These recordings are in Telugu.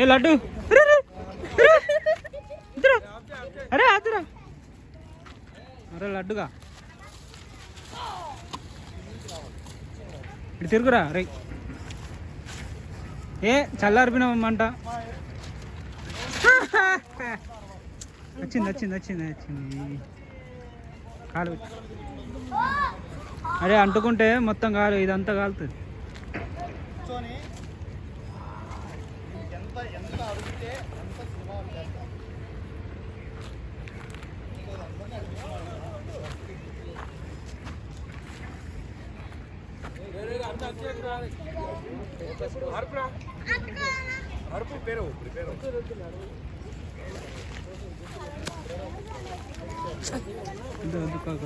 ఏ లడ్డు? అరే అద్దరా అరే లడ్డుగా. ఇటు తిరుగురా రే ఏ చల్లారిపోయినామంట. వచ్చింది వచ్చింది వచ్చింది వచ్చింది. కాలు అరే అంటుకుంటే మొత్తం కాలు ఇదంతా కాలుతుంది. ఎంత ఎంత అడిగితే అంత సినిమా చేస్తాం వద్దు, వద్దు కాక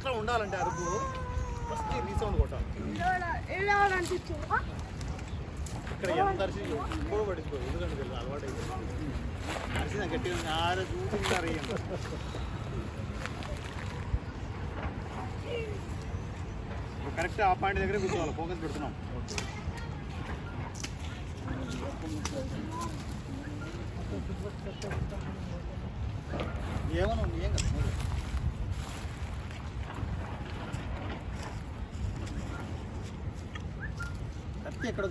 ఎంత ఉండాలంటే అరుపు ఫస్ట్ రీసౌండ్ కొట్టాలి ఇక్కడ ఎంత అరిసి కూడా పడిపో ఎందుకంటే తెలుసు అలవాటు అయిపోయింది అరిసిన గట్టిగా ఆర చూపించారు కరెక్ట్ ఆ పాయింట్ దగ్గర కూర్చోవాలి ఫోకస్ పెడుతున్నాం ఏమన్నా ఏం కదా కత్తి ఎక్కడ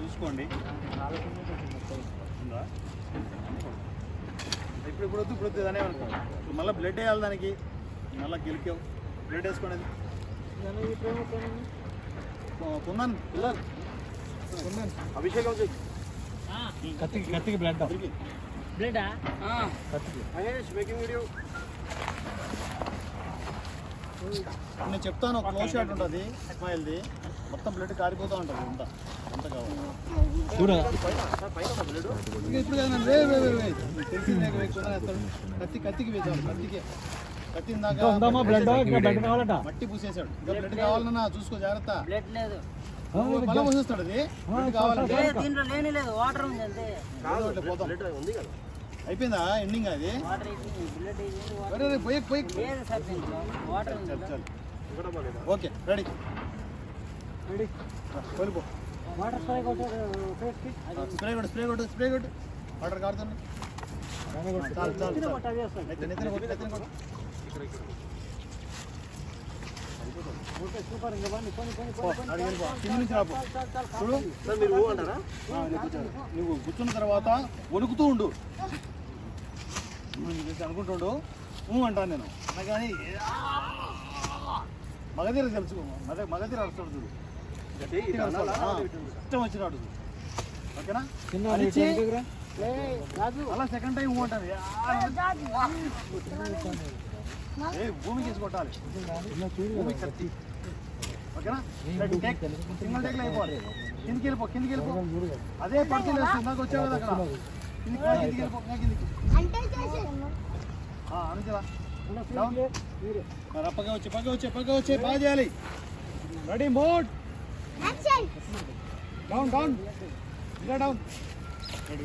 చూసుకోండి. ఉందా? ఇప్పుడు ఇప్పుడు వద్దు ఇప్పుడు వద్దు అనే అనుకో. ఇప్పుడు మళ్ళీ బ్లడ్ వేయాలి దానికి. మళ్ళీ గెలికావు. బ్లడ్ వేసుకోండి. పొందాను పిల్లలు. అభిషేకం చెయ్యి కత్తికి కత్తికి బ్లడ్ మహేష్ మేకింగ్ వీడియో. నేను చెప్తాను ఒక క్లోజ్ షాట్ ఉంటుంది స్మైల్ది మొత్తం బ్లడ్ కారిపోతూ ఉంటుంది అంత. అంత కావాలి. ఇప్పుడు కదా వే వే వే వే కదా. కత్తి కత్తికి వేసాడు కత్తికి. కత్తి ఇందాక మట్టి పూసేశాడు ఇంకా బ్లడ్ కావాలన్నా చూసుకో జాగ్రత్త. బ్లడ్ లేదు. మళ్ళీ పూసేస్తాడు అది. బ్లడ్ కావాలంటే లేదు దీంట్లో లేని లేదు. వాటర్ ఉంది అంతే. ఏదో ఒకటి పోతాం. అయిపోయిందా ఎండింగ్ అది? పోయి పోయి. Okay ready. రెడీ వెళ్ళిపో వాటర్ స్ప్రే కొట్టాడు స్ప్రే కొట్టు. స్ప్రే కొట్టు స్ప్రే కొట్టు వాటర్ కాడుతుంది చాలు చాలు నెత్తిన కొట్టు నెత్తిన కొట్టు సూపర్ ఇంకా బండి కొని కొని పో, అడిగి వెళ్ళిపో. కింది నుంచి రాపో చూడు మీరు అంటారా నువ్వు కూర్చున్న తర్వాత వణుకుతూ ఉండు నువ్వు అనుకుంటుండు ఊ అంటాను నేను కానీ మగధీర తెలుసు మగ మగధీర అరుస్తాడు చూడు ఇష్టం వచ్చినాడు ఓకేనా అలా సెకండ్ టైం ఊ అంటాను ఏ భూమికి వేసి కొట్టాలి. భూమి కత్తి. ఓకేనా? సింగిల్ టేక్లో అయిపోవాలి. కిందికి వెళ్ళిపో కిందికి వెళ్ళిపో. అదే పడుతుంది ఇందాక వచ్చావు కదా అక్కడ. కిందికి కిందికి వెళ్ళిపో డౌన్ మరి పక్క వచ్చి పక్క వచ్చి పక్క వచ్చి బాగా చేయాలి. రెడీ మోడ్ డౌన్ డౌన్ ఇంకా డౌన్ రెడీ